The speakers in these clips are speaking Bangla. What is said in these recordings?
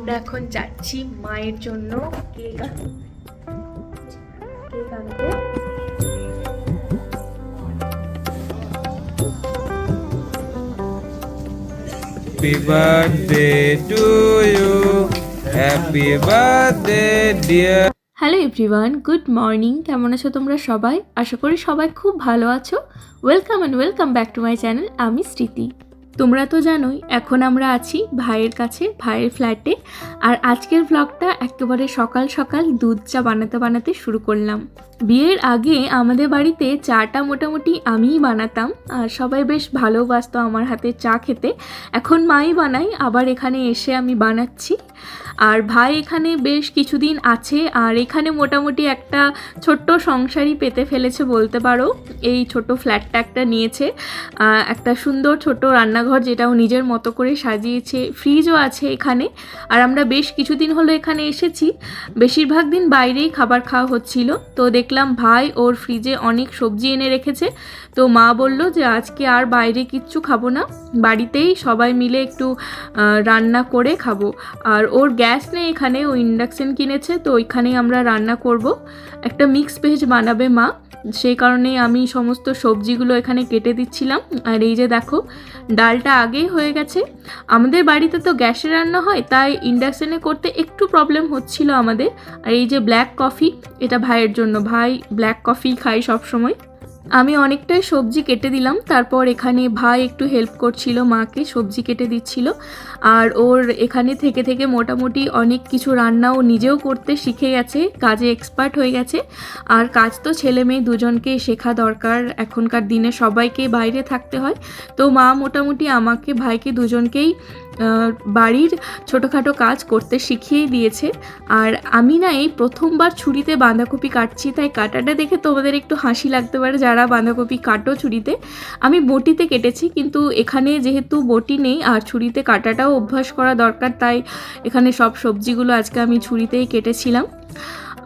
আমরা এখন যাচ্ছি মায়ের জন্য কেক কেক আনতে। Happy birthday to you. Happy birthday, dear. Hello everyone good morning কেমন আছো তোমরা সবাই? আশা করি সবাই খুব ভালো আছো। Welcome and welcome back to my channel আমি স্মৃতি। তোমরা তো জানোই, এখন আমরা আছি ভাইয়ের কাছে, ভাইয়ের ফ্ল্যাটে। আর আজকের ব্লগটা একেবারে সকাল সকাল দুধ চা বানাতে বানাতে শুরু করলাম। বিয়ের আগে আমাদের বাড়িতে চাটা মোটামুটি আমিই বানাতাম, আর সবাই বেশ ভালোবাসত আমার হাতে চা খেতে। এখন মাই বানাই আবার এখানে এসে আমি বানাচ্ছি। আর ভাই এখানে বেশ কিছুদিন আছে, আর এখানে মোটামুটি একটা ছোট্ট সংসারই পেতে ফেলেছে বলতে পারো। এই ছোট ফ্ল্যাটটা একটা নিয়েছে একটা সুন্দর ছোট রান্নাঘর যেটাও নিজের মতো করে সাজিয়েছে ফ্রিজও আছে এখানে। আর আমরা বেশ কিছুদিন হলো এখানে এসেছি, বেশিরভাগ দিন বাইরেই খাবার খাওয়া হচ্ছিল। তো দেখলাম ভাই ওর ফ্রিজে অনেক সবজি এনে রেখেছে। তো মা বলল যে, আজকে আর বাইরে কিচ্ছু খাব না, বাড়িতেই সবাই মিলে একটু রান্না করে খাব। আর ওর গ্যাস নেই এখানে ও ইন্ডাকশান কিনেছে, তো ওইখানেই আমরা রান্না করব। একটা মিক্স ভেজ বানাবে মা, সেই কারণেই আমি সমস্ত সবজিগুলো এখানে কেটে দিচ্ছিলাম। আর এই যে দেখো, ডালটা আগেই হয়ে গেছে। আমাদের বাড়িতে তো গ্যাসে রান্না হয়, তাই ইন্ডাকশানে করতে একটু প্রবলেম হচ্ছিল আমাদের। আর এই যে ব্ল্যাক কফি এটা ভাইয়ের জন্য। ভাই ব্ল্যাক কফি খাই সব সময় আমি অনেকটাই সবজি কেটে দিলাম। তারপর এখানে ভাই একটু হেল্প করছিল, মাকে সবজি কেটে দিচ্ছিল। আর ওর এখানে থেকে থেকে মোটামুটি অনেক কিছু রান্না ও নিজেও করতে শিখে গেছে, কাজে এক্সপার্ট হয়ে গেছে। আর কাজ তো ছেলে মেয়ে দুজনকেই শেখা দরকার, এখনকার দিনে সবাইকে বাইরে থাকতে হয়। তো মা মোটামুটি আমাকে, ভাইকে দুজনকেই বাড়ির ছোটোখাটো কাজ করতে শিখিয়ে দিয়েছে। আর আমি না এই প্রথমবার ছুরিতে বাঁধাকপি কাটছি, তাই কাটাটা দেখে তোমাদের একটু হাসি লাগতে পারে যারা বাঁধাকপি কাটো ছুরিতে। আমি বটিতে কেটেছি, কিন্তু এখানে যেহেতু বটি নেই আর ছুরিতে কাটাটাও অভ্যাস করা দরকার, তাই এখানে সব সবজিগুলো আজকে আমি ছুরিতেই কেটেছিলাম।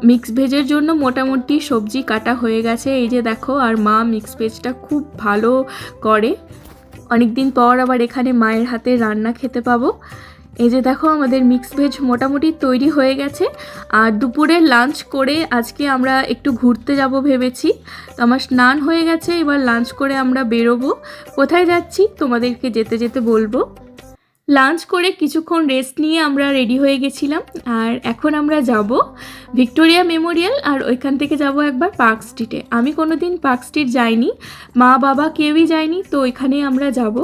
মিক্স ভেজের জন্য মোটামুটি সবজি কাটা হয়ে গেছে, এই যে দেখো, আর মা মিক্স ভেজটা খুব ভালো করে অনেক দিন পর আবার এখানে মায়ের হাতে রান্না খেতে পাবো। এই যে দেখো আমাদের মিক্স ভেজ মোটামুটি তৈরি হয়ে গেছে। আর দুপুরে লাঞ্চ করে আজকে আমরা একটু ঘুরতে যাব ভেবেছি। তো আমার স্নান হয়ে গেছে, এবার লাঞ্চ করে আমরা বেরোবো। কোথায় যাচ্ছি তোমাদেরকে যেতে যেতে বলব। লাঞ্চ করে কিছুক্ষণ রেস্ট নিয়ে আমরা রেডি হয়ে গেছিলাম। আর এখন আমরা যাব ভিক্টোরিয়া মেমোরিয়াল আর ওইখান থেকে যাব একবার পার্ক স্ট্রিটে। আমি কোনো দিন পার্ক স্ট্রিট যাইনি, মা বাবা কেউই যায়নি, তো ওইখানেই আমরা যাব।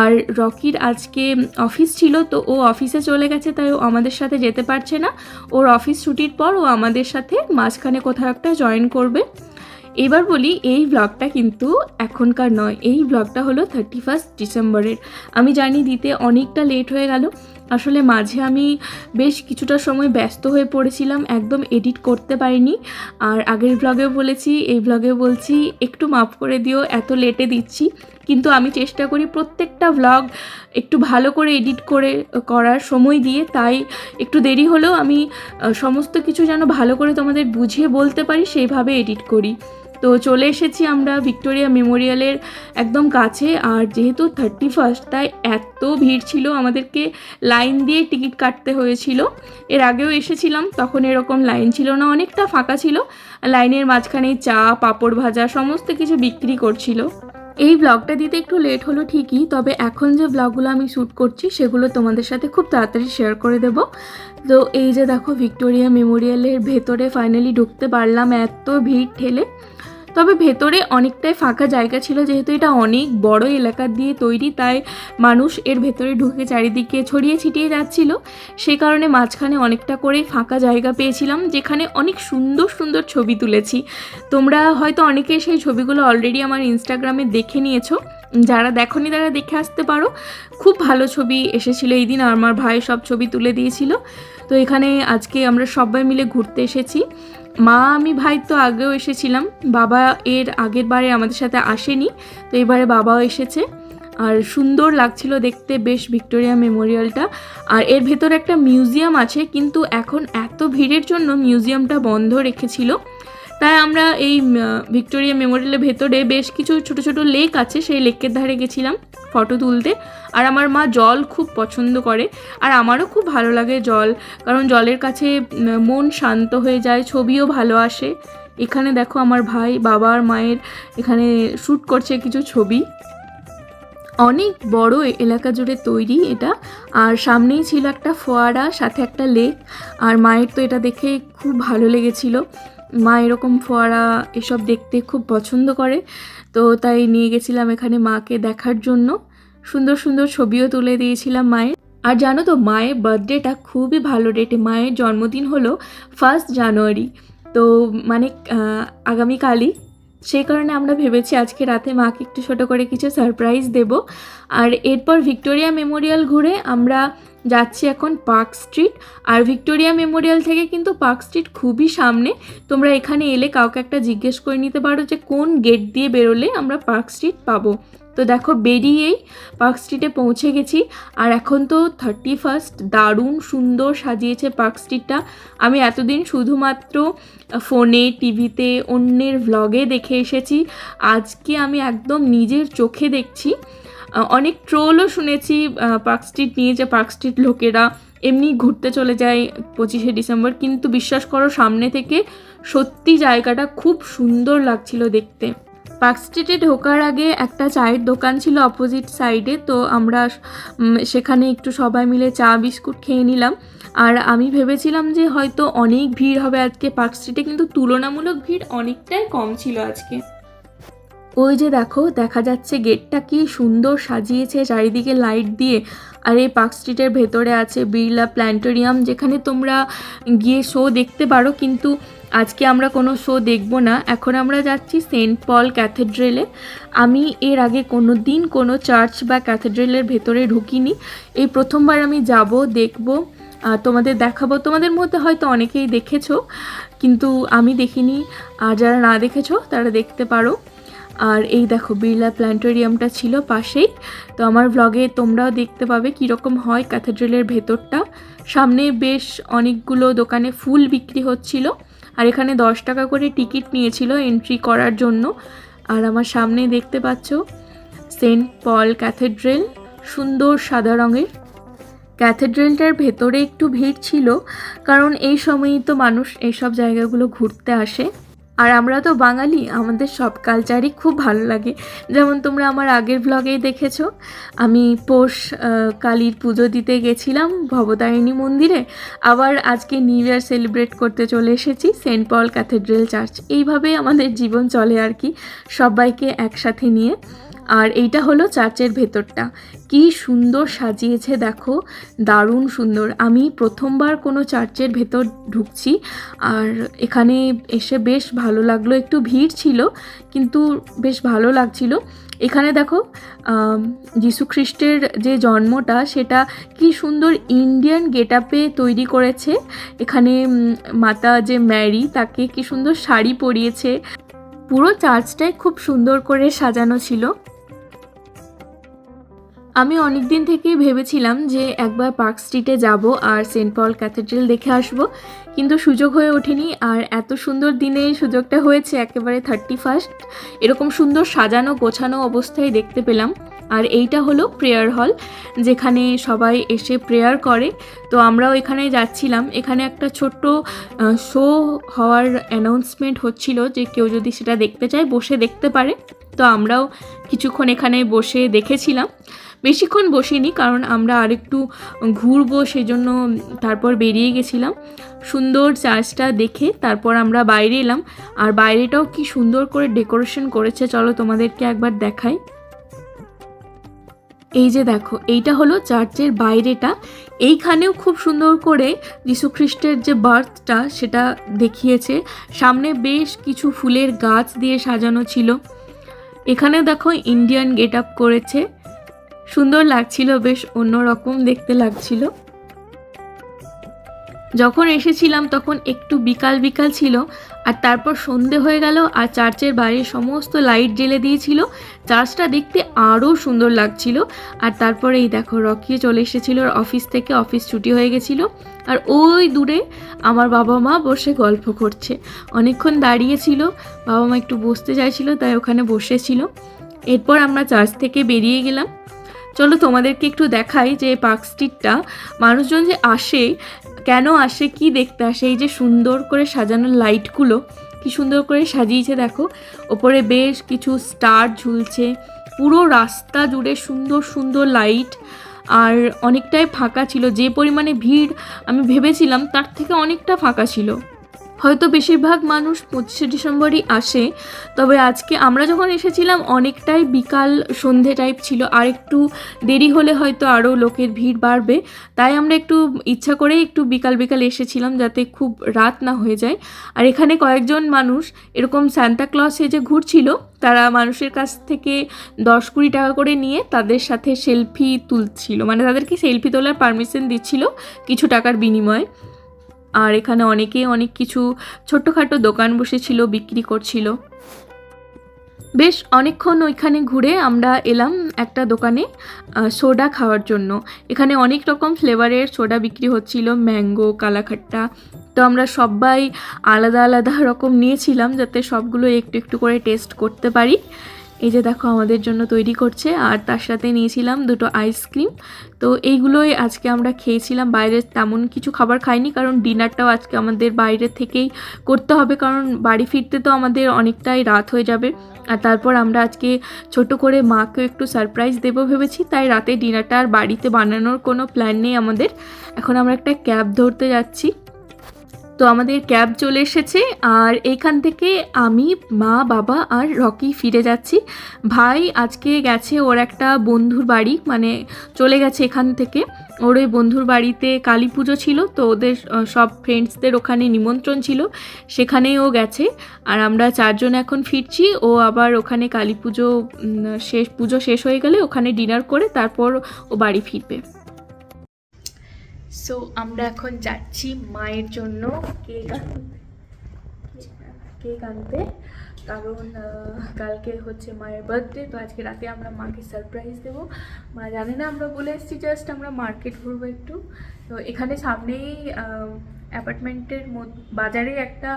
আর রকির আজকে অফিস ছিল, তো ও অফিসে চলে গেছে, তাই ও আমাদের সাথে যেতে পারছে না। ওর অফিস ছুটির পর ও আমাদের সাথে মাঝখানে কোথাও একটা জয়েন করবে। এবার বলি, এই ব্লগটা কিন্তু এখনকার নয়, এই ব্লগটা হলো থার্টি ফার্স্ট ডিসেম্বরের আমি জানি দিতে অনেকটা লেট হয়ে গেল আসলে মাঝে আমি বেশ কিছুটা সময় ব্যস্ত হয়ে পড়েছিলাম, একদম এডিট করতে পারিনি। আর আগের ব্লগেও বলেছি, এই ব্লগেও বলছি, একটু মাফ করে দিও, এত লেটে দিচ্ছি। কিন্তু আমি চেষ্টা করি প্রত্যেকটা ব্লগ একটু ভালো করে এডিট করে করার সময় দিয়ে। তাই একটু দেরি হলেও আমি সমস্ত কিছু যেন ভালো করে তোমাদের বুঝিয়ে বলতে পারি, সেইভাবে এডিট করি। তো চলে এসেছি আমরা ভিক্টোরিয়া মেমোরিয়ালের একদম কাছে, আর যেহেতু থার্টি ফার্স্ট তাই এত ভিড় ছিল আমাদেরকে লাইন দিয়ে টিকিট কাটতে হয়েছিল। এর আগেও এসেছিলাম, তখন এরকম লাইন ছিল না, অনেকটা ফাঁকা ছিল। লাইনের মাঝখানে চা, পাঁপড় ভাজা, সমস্ত কিছু বিক্রি করছিল। এই ব্লগটা দিতে একটু লেট হলো ঠিকই, তবে এখন যে ব্লগগুলো আমি শ্যুট করছি, সেগুলো তোমাদের সাথে খুব তাড়াতাড়ি শেয়ার করে দেব। তো এই যে দেখো, ভিক্টোরিয়া মেমোরিয়ালের ভেতরে ফাইনালি ঢুকতে পারলাম, এত ভিড় ঠেলে। তবে ভেতরে অনেকটাই ফাঁকা জায়গা ছিল, যেহেতু এটা অনেক বড় এলাকা দিয়ে তৈরি, তাই মানুষ এর ভেতরে ঢুকে চারিদিকে ছড়িয়ে ছিটিয়ে যাচ্ছিল। সে কারণে মাঝখানে অনেকটা করে ফাঁকা জায়গা পেয়েছিলাম, যেখানে অনেক সুন্দর সুন্দর ছবি তুলেছি। তোমরা হয়তো অনেকে সেই ছবিগুলো অলরেডি আমার ইনস্টাগ্রামে দেখে নিয়েছো। যারা দেখনি তারা দেখে আসতে পারো। খুব ভালো ছবি এসেছিল। এই দিন আমার ভাই সব ছবি তুলে দিয়েছিল। তো এখানে আজকে আমরা সবাই মিলে ঘুরতে এসেছি। মা, আমি, ভাই তো আগেও এসেছিলাম। বাবা এর আগের বারে আমাদের সাথে আসেনি। তো এবারে বাবাও এসেছে। আর সুন্দর লাগছিল দেখতে। বেশ ভিক্টোরিয়া মেমোরিয়ালটা। আর এর ভেতরে একটা মিউজিয়াম আছে। কিন্তু এখন এত ভিড়ের জন্য মিউজিয়ামটা বন্ধ রেখেছিল। তাই আমরা এই ভিক্টোরিয়া মেমোরিয়ালের ভেতরে বেশ কিছু ছোট ছোট লেক আছে, সেই লেকের ধারে গেছিলাম ফটো তুলতে। আর আমার মা জল খুব পছন্দ করে, আর আমারও খুব ভালো লাগে জল, কারণ জলের কাছে মন শান্ত হয়ে যায়, ছবিও ভালো আসে। এখানে দেখো আমার ভাই, বাবা আর মায়ের এখানে শ্যুট করছে কিছু ছবি। অনেক বড় এলাকা জুড়ে তৈরি এটা, আর সামনেই ছিল একটা ফোয়ারা, সাথে একটা লেক, আর মায়ের তো এটা দেখে খুব ভালো লেগেছিল। মা এরকম ফোয়ারা এসব দেখতে খুব পছন্দ করে। তো তাই নিয়ে গেছিলাম এখানে মাকে দেখার জন্য। সুন্দর সুন্দর ছবিও তুলে দিয়েছিলাম মায়ের। আর জানো তো, মায়ের বার্থডেটা খুবই ভালো ডেটে। মায়ের জন্মদিন হলো ফার্স্ট জানুয়ারি। তো মানে আগামীকালই। সেই কারণে আমরা ভেবেছি আজকে রাতে মাকে একটু ছোটো করে কিছু সারপ্রাইজ দেব। আর এরপর ভিক্টোরিয়া মেমোরিয়াল ঘুরে আমরা যাচ্ছি এখন পার্ক স্ট্রিট আর ভিক্টোরিয়া মেমোরিয়াল থেকে কিন্তু পার্ক স্ট্রিট খুবই সামনে। তোমরা এখানে এলে কাউকে একটা জিজ্ঞেস করে নিতে পারো যে কোন গেট দিয়ে বেরোলে আমরা পার্ক স্ট্রিট পাবো। তো দেখো বেরিয়েই পার্ক স্ট্রিটে পৌঁছে গেছি আর এখন তো থার্টি ফার্স্ট দারুণ সুন্দর সাজিয়েছে পার্ক স্ট্রিটটা। আমি এতদিন শুধুমাত্র ফোনে, টিভিতে, অন্যের ভ্লগে দেখে এসেছি। আজকে আমি একদম নিজের চোখে দেখছি। অনেক ট্রোলও শুনেছি পার্ক স্ট্রিট নিয়ে যে পার্ক স্ট্রিট লোকেরা এমনি ঘুরতে চলে যায় পঁচিশে ডিসেম্বর, কিন্তু বিশ্বাস করো সামনে থেকে সত্যি জায়গাটা খুব সুন্দর লাগছিল দেখতে। পার্ক স্ট্রিটে ঢোকার আগে একটা চায়ের দোকান ছিল অপোজিট সাইডে তো আমরা সেখানে একটু সবাই মিলে চা, বিস্কুট খেয়ে নিলাম। আর আমি ভেবেছিলাম যে হয়তো অনেক ভিড় হবে আজকে পার্ক স্ট্রিটে কিন্তু তুলনামূলক ভিড় অনেকটাই কম ছিল আজকে। ওই যে দেখো, দেখা যাচ্ছে গেটটা কি সুন্দর সাজিয়েছে চারিদিকে লাইট দিয়ে। আর এই পার্ক স্ট্রিটের ভেতরে আছে বিড়লা প্ল্যানেটোরিয়াম যেখানে তোমরা গিয়ে শো দেখতে পারো। কিন্তু আজকে আমরা কোনো শো দেখব না। এখন আমরা যাচ্ছি সেন্ট পল ক্যাথেড্রেলে। আমি এর আগে কোনো দিন কোনো চার্চ বা ক্যাথেড্রেলের ভেতরে ঢুকিনি। এই প্রথমবার আমি যাব, দেখব তোমাদের দেখাবো। তোমাদের মধ্যে হয়তো অনেকেই দেখেছ, কিন্তু আমি দেখিনি। আর যারা না দেখেছ, তারা দেখতে পারো। আর এই দেখো বিড়লা প্ল্যানেটোরিয়ামটা ছিল পাশেই। তো আমার ভ্লগে তোমরাও দেখতে পাবে কীরকম হয় ক্যাথেড্রেলের ভেতরটা। সামনে বেশ অনেকগুলো দোকানে ফুল বিক্রি হচ্ছিল। আর এখানে দশ টাকা করে টিকিট নিয়েছিল এন্ট্রি করার জন্য। আর আমার সামনে দেখতে পাচ্ছ, সেন্ট পল ক্যাথেড্রেল, সুন্দর সাদা রঙের। ক্যাথেড্রেলটার ভেতরে একটু ভিড় ছিল, কারণ এই সময়ই তো মানুষ এইসব জায়গাগুলো ঘুরতে আসে। আর আমরা তো বাঙালি, আমাদের সব কালচারই খুব ভালো লাগে। যেমন তোমরা আমার আগের ব্লগেই দেখেছ, আমি পৌষ কালীর পুজো দিতে গেছিলাম ভবতারিণী মন্দিরে। আবার আজকে নিউ ইয়ার সেলিব্রেট করতে চলে এসেছি সেন্ট পল ক্যাথেড্রাল চার্চ। এইভাবেই আমাদের জীবন চলে আর কি, সবাইকে একসাথে নিয়ে। আর এইটা হলো চার্চের ভেতরটা। কি সুন্দর সাজিয়েছে দেখো, দারুণ সুন্দর। আমি প্রথমবার কোনো চার্চের ভেতর ঢুকছি আর এখানে এসে বেশ ভালো লাগল। একটু ভিড় ছিল, কিন্তু বেশ ভালো লাগছিল। এখানে দেখো খ্রিস্টের যে জন্মটা, সেটা কি সুন্দর ইন্ডিয়ান গেট আপে তৈরি করেছে। এখানে মাতা যে ম্যারি, তাকে কি সুন্দর শাড়ি পরিয়েছে। পুরো চার্চটাই খুব সুন্দর করে সাজানো ছিল। আমি অনেক দিন থেকেই ভেবেছিলাম যে একবার পার্ক স্ট্রিটে যাব আর সেন্ট পল ক্যাথেড্রাল দেখে আসব, কিন্তু সুযোগ হয়ে ওঠেনি আর এত সুন্দর দিনে সুযোগটা হয়েছে একেবারে থার্টি ফার্স্ট। এরকম সুন্দর সাজানো গোছানো অবস্থায় দেখতে পেলাম। আর এইটা হলো প্রেয়ার হল, যেখানে সবাই এসে প্রেয়ার করে। তো আমরাও এখানে যাচ্ছিলাম। এখানে একটা ছোট্ট শো হওয়ার অ্যানাউন্সমেন্ট হচ্ছিল যে কেউ যদি সেটা দেখতে চায় বসে দেখতে পারে। তো আমরাও কিছুক্ষণ এখানে বসে দেখেছিলাম। বেশিক্ষণ বসিনি, কারণ আমরা আরেকটু ঘুরবো, সেজন্য তারপর বেরিয়ে গেছিলাম। সুন্দর চার্চটা দেখে তারপর আমরা বাইরে এলাম। আর বাইরেটাও কি সুন্দর করে ডেকোরেশন করেছে, চলো তোমাদেরকে একবার দেখাই। এই যে দেখো, এইটা হলো চার্চের বাইরেটা। এইখানেও খুব সুন্দর করে যীশুখ্রিস্টের যে বার্থটা, সেটা দেখিয়েছে। সামনে বেশ কিছু ফুলের গাছ দিয়ে সাজানো ছিল। এখানে দেখো ইন্ডিয়ান গেট আপ করেছে। সুন্দর লাগছিল, বেশ অন্যরকম দেখতে লাগছিল। যখন এসেছিলাম তখন একটু বিকাল বিকাল ছিল, আর তারপর সন্ধে হয়ে গেল, আর চার্চের বাইরে সমস্ত লাইট জ্বেলে দিয়েছিল। চার্চটা দেখতে আরও সুন্দর লাগছিল। আর তারপরে এই দেখো রকিয়ে চলে এসেছিল অফিস থেকে অফিস ছুটি হয়ে গেছিল। আর ওই দূরে আমার বাবা মা বসে গল্প করছে। অনেকক্ষণ দাঁড়িয়েছিল, বাবা মা একটু বসতে চাইছিল, তাই ওখানে বসেছিল। এরপর আমরা চার্চ থেকে বেরিয়ে গেলাম। চলো তোমাদেরকে একটু দেখাই যে পার্ক স্ট্রিটটা। মানুষজন যে আসে, কেন আসে, কি দেখতে আসে, এই যে সুন্দর করে সাজানো লাইটগুলো, কি সুন্দর করে সাজিয়েছে দেখো। ওপরে বেশ কিছু স্টার ঝুলছে, পুরো রাস্তা জুড়ে সুন্দর সুন্দর লাইট, আর অনেকটাই ফাঁকা ছিল। যে পরিমাণে ভিড় আমি ভেবেছিলাম তার থেকে অনেকটা ফাঁকা ছিল। হয়তো বেশিরভাগ মানুষ পঁচিশে ডিসেম্বরই আসে, তবে আজকে আমরা যখন এসেছিলাম, অনেকটাই বিকাল সন্ধে টাইপ ছিল। আর একটু দেরি হলে হয়তো আরও লোকের ভিড় বাড়বে। তাই আমরা একটু ইচ্ছা করেই একটু বিকাল বিকাল এসেছিলাম যাতে খুব রাত না হয়ে যায়। আর এখানে কয়েকজন মানুষ, এরকম সান্তা ক্লজ সেজে ঘুরছিল, তারা মানুষের কাছ থেকে দশ কুড়ি টাকা করে নিয়ে তাদের সাথে সেলফি তুলছিল। মানে তাদেরকে সেলফি তোলার পারমিশন দিচ্ছিল কিছু টাকার বিনিময়ে। আর এখানে অনেকেই অনেক কিছু ছোট্টখাটো দোকান বসেছিল, বিক্রি করছিল। বেশ, অনেকক্ষণ ওইখানে ঘুরে আমরা এলাম একটা দোকানে সোডা খাওয়ার জন্য। এখানে অনেক রকম ফ্লেভারের সোডা বিক্রি হচ্ছিল, ম্যাঙ্গো, কালাখাট্টা। তো আমরা সবাই আলাদা আলাদা রকম নিয়েছিলাম যাতে সবগুলো একটু একটু করে টেস্ট করতে পারি। এই যে দেখো আমাদের জন্য তৈরি করছে, আর তার সাথে নিয়েছিলাম দুটো আইসক্রিম তো এইগুলোই আজকে আমরা খেয়েছিলাম, বাইরে তেমন কিছু খাবার খাইনি, কারণ ডিনারটাও আজকে আমাদের বাইরে থেকেই করতে হবে, কারণ বাড়ি ফিরতে তো আমাদের অনেকটাই রাত হয়ে যাবে। আর তারপর আমরা আজকে ছোট করে মাকেও একটু সারপ্রাইজ দেবো ভেবেছি, তাই রাতে ডিনারটা আর বাড়িতে বানানোর কোনো প্ল্যান নেই আমাদের। এখন আমরা একটা ক্যাব ধরতে যাচ্ছি। তো আমাদের ক্যাব চলে এসেছে আর এইখান থেকে আমি, মা, বাবা আর রকি ফিরে যাচ্ছি। ভাই আজকে গেছে ওর একটা বন্ধুর বাড়ি মানে চলে গেছে এখান থেকে। ওর ওই বন্ধুর বাড়িতে কালী পুজো ছিল, তো ওদের সব ফ্রেন্ডসদের ওখানে নিমন্ত্রণ ছিল, সেখানেই ও গেছে। আর আমরা চারজন এখন ফিরছি, ও আবার ওখানে কালী পুজো শেষ পুজো শেষ হয়ে গেলে ওখানে ডিনার করে তারপর ও বাড়ি ফিরবে। সো আমরা এখন যাচ্ছি মায়ের জন্য কেক কেক আনতে। কারণ কালকে হচ্ছে মায়ের বার্থডে তো আজকে রাতে আমরা মাকে সারপ্রাইজ দেবো। মা জানে না, আমরা বলে এসেছি জাস্ট আমরা মার্কেট ঘুরবো একটু। তো এখানে সামনেই অ্যাপার্টমেন্টের বাজারে একটা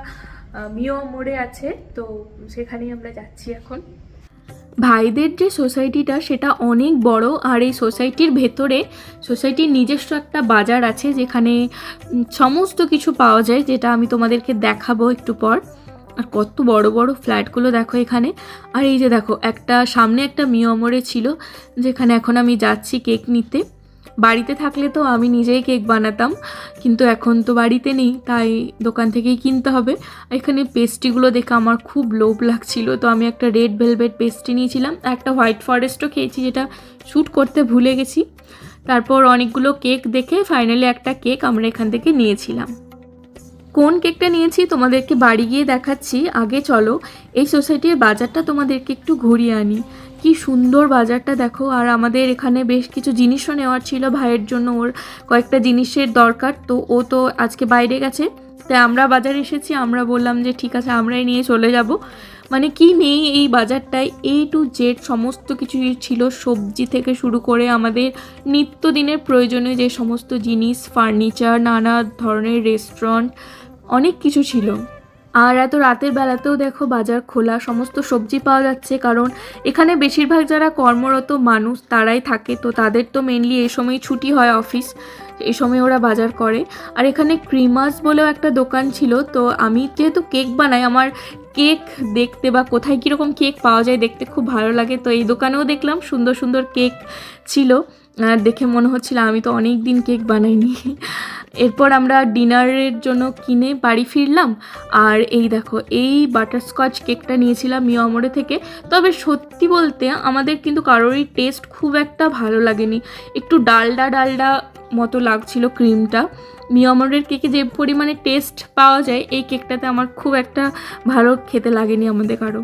মিও মোড়ে আছে। তো সেখানেই আমরা যাচ্ছি এখন। ভাইদের যে সোসাইটিটা, সেটা অনেক বড়। আর এই সোসাইটির ভেতরে, সোসাইটির নিজস্ব একটা বাজার আছে যেখানে সমস্ত কিছু পাওয়া যায়, যেটা আমি তোমাদেরকে দেখাবো একটু পর। আর কত বড় বড় ফ্ল্যাটগুলো দেখো এখানে। আর এই যে দেখো, একটা সামনে একটা মিয়মরে ছিল, যেখানে এখন আমি যাচ্ছি কেক নিতে। বাড়িতে থাকলে তো আমি নিজেই কেক বানাতাম, কিন্তু এখন তো বাড়িতে নেই, তাই দোকান থেকেই কিনতে হবে। এখানে পেস্ট্রিগুলো দেখে আমার খুব লোভ লাগছিল, তো আমি একটা রেড ভেলভেট পেস্ট্রি নিয়েছিলাম, একটা হোয়াইট ফরেস্টও খেয়েছি যেটা শ্যুট করতে ভুলে গেছি। তারপর অনেকগুলো কেক দেখে ফাইনালি একটা কেক আমরা এখান থেকে নিয়েছিলাম। কোন কেকটা নিয়েছি তোমাদেরকে বাড়ি গিয়ে দেখাচ্ছি, আগে চলো, এই সোসাইটির বাজারটা তোমাদেরকে একটু ঘুরিয়ে আনি। কি সুন্দর বাজারটা দেখো। আর আমাদের এখানে বেশ কিছু জিনিসও নেওয়ার ছিল ভাইয়ের জন্য। ওর কয়েকটা জিনিসের দরকার। তো ও তো আজকে বাইরে গেছে। তাই আমরা বাজারে এসেছি। আমরা বললাম যে, ঠিক আছে, আমরাই নিয়ে চলে যাব। মানে কি নেই এই বাজারটায়? এ টু জেড সমস্ত কিছু ছিল। সবজি থেকে শুরু করে আমাদের নিত্যদিনের প্রয়োজনীয় যে সমস্ত জিনিস, ফার্নিচার, নানা ধরনের রেস্টুরেন্ট অনেক কিছু ছিল। আর এত রাতের বেলাতেও দেখো বাজার খোলা, সমস্ত সবজি পাওয়া যাচ্ছে। কারণ এখানে বেশিরভাগ যারা কর্মরত মানুষ তারাই থাকে। তো তাদের তো মেনলি এই সময় ছুটি হয় অফিস এই সময় ওরা বাজার করে। আর এখানে ক্রিমাস বলেও একটা দোকান ছিল। তো আমি যেহেতু কেক বানাই, আমার কেক দেখতে বা কোথায় কীরকম কেক পাওয়া যায় দেখতে খুব ভালো লাগে। তো এই দোকানেও দেখলাম সুন্দর সুন্দর কেক ছিল। আর দেখে মনে হচ্ছিল আমি তো অনেক দিন কেক বানাইনি। এরপর আমরা ডিনারের জন্য কিনে বাড়ি ফিরলাম। আর এই দেখো, এই বাটারস্কচ কেকটা নিয়েছিলাম মিয়ামোড়ে থেকে। তবে সত্যি বলতে আমাদের কিন্তু কারোরই টেস্ট খুব একটা ভালো লাগেনি। একটু ডালডা ডালডা মতো লাগছিল ক্রিমটা মিয়ামোরের কেকে যে পরিমাণে টেস্ট পাওয়া যায়, এই কেকটাতে আমার খুব একটা ভালো খেতে লাগেনি আমাদের কারও।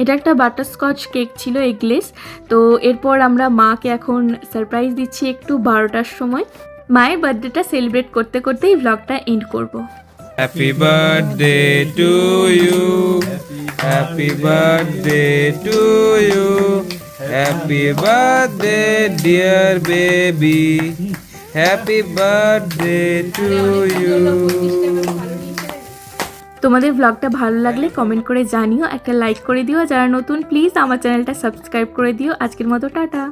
এটা একটা বাটারস্কচ কেক ছিল এগলেস তো এরপর আমরা মাকে এখন সারপ্রাইজ দিচ্ছি একটু বারোটার সময়। মায়ের বার্থডেটা সেলিব্রেট করতে করতেই ব্লগটা এন্ড করব। Happy birthday to you. Happy birthday to you. Happy birthday, dear baby. Happy birthday to you তোমাদের ব্লগটা ভালো লাগলে কমেন্ট করে জানিও একটা লাইক করে দিও যারা নতুন প্লিজ আমার চ্যানেলটা সাবস্ক্রাইব করে দিও আজকের মতো টাটা